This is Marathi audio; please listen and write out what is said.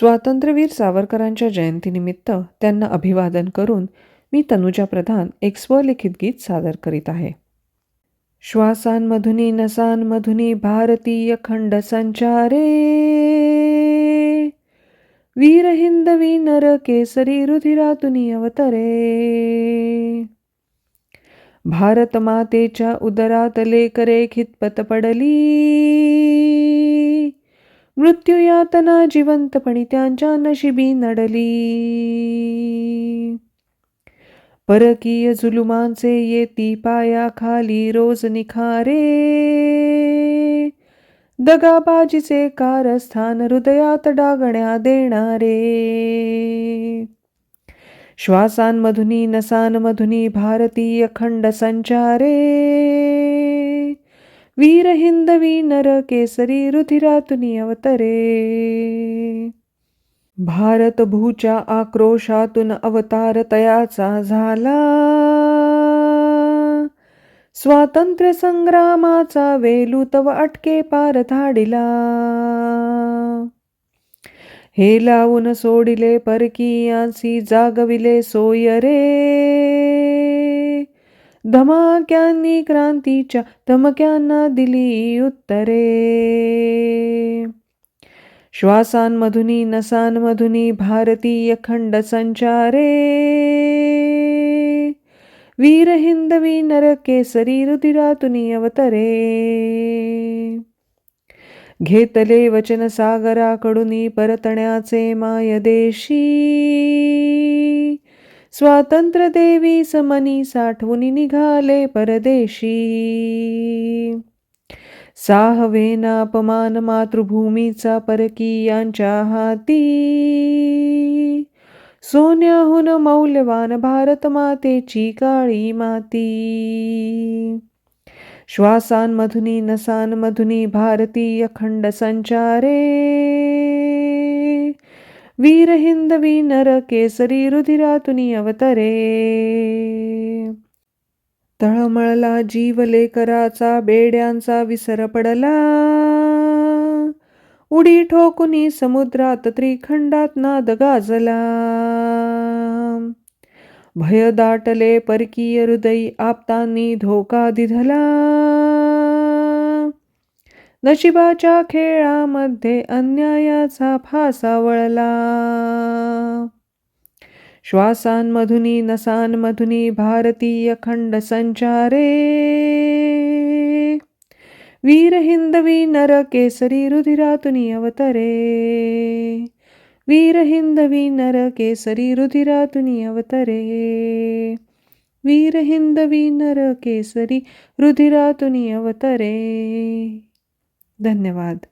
स्वातंत्र्यवीर सावरकरांच्या जयंतीनिमित्त त्यांना अभिवादन करून मी तनुजा प्रधान एक स्वलिखित गीत सादर करीत आहे. श्वासांमधुनी नसांमधुनी भारतीय खंड संचारे. वीर हिंदवी नर केसरी रुधिरातुनी अवतरे. भारत मातेच्या उदरात लेकरे खितपत पडली. मृत्यू यातना जिवंतपणी त्यांच्या नशिबी नडली. परकीय जुलुमांचे येती पायाखाली रोज निखारे. दगाबाजीचे कारस्थान हृदयात डागण्या देणारे. श्वासांमधुनी नसांमधुनी भारतीय खंड संचारे. वीर हिंदवी नर केसरी रुधिरातुनी अवतरे भारतभूच्या आक्रोशातून अवतार तयाचा झाला स्वातंत्र्य संग्रामाचा वेलू तव अटके पार धाडिला हे लावून सोडिले परकीयांसी जागविले सोय रे धमाक्यांनी क्रांतीच्या धमक्यांना दिली उत्तरे. श्वासांमधुनी नसांमधुनी भारतीय खंड संचारे. वीर हिंदवी नर केसरी रुधिरातुनी अवतरे. घेतले वचन सागराकडून परतण्याचे मायदेशी स्वातंत्र्य देवी समनी साठवून निघाले परदेशी. साहवेना अपमान मातृभूमीचा परकीयांच्या हाती. सोन्याहून मौल्यवान भारत मातेची काळी माती. श्वासांमधुनी नसांमधुनी भारतीय खंड संचारे. वीरहिंदवी नर केसरी रुधिरातुनी अवतरे तळमळला जीव लेकराचा बेड्यांचा विसर पडला उडी ठोकुनी समुद्रात त्रिखंडात नाद गाजला भय दाटले परकीय हृदयी आपतांनी धोका दिधला नशिबाच्या खेळामध्ये अन्यायाचा फासा वळला. श्वासांमधुनी नसांमधुनी भारतीय खंड संचारे. वीर हिंदवी नर केसरी रुधिरातुनी अवतरे. वीर हिंदवी नर केसरी रुधिरातुनी अवतरे. वीर हिंदवी नर केसरी रुधिरातुनी अवतरे. धन्यवाद.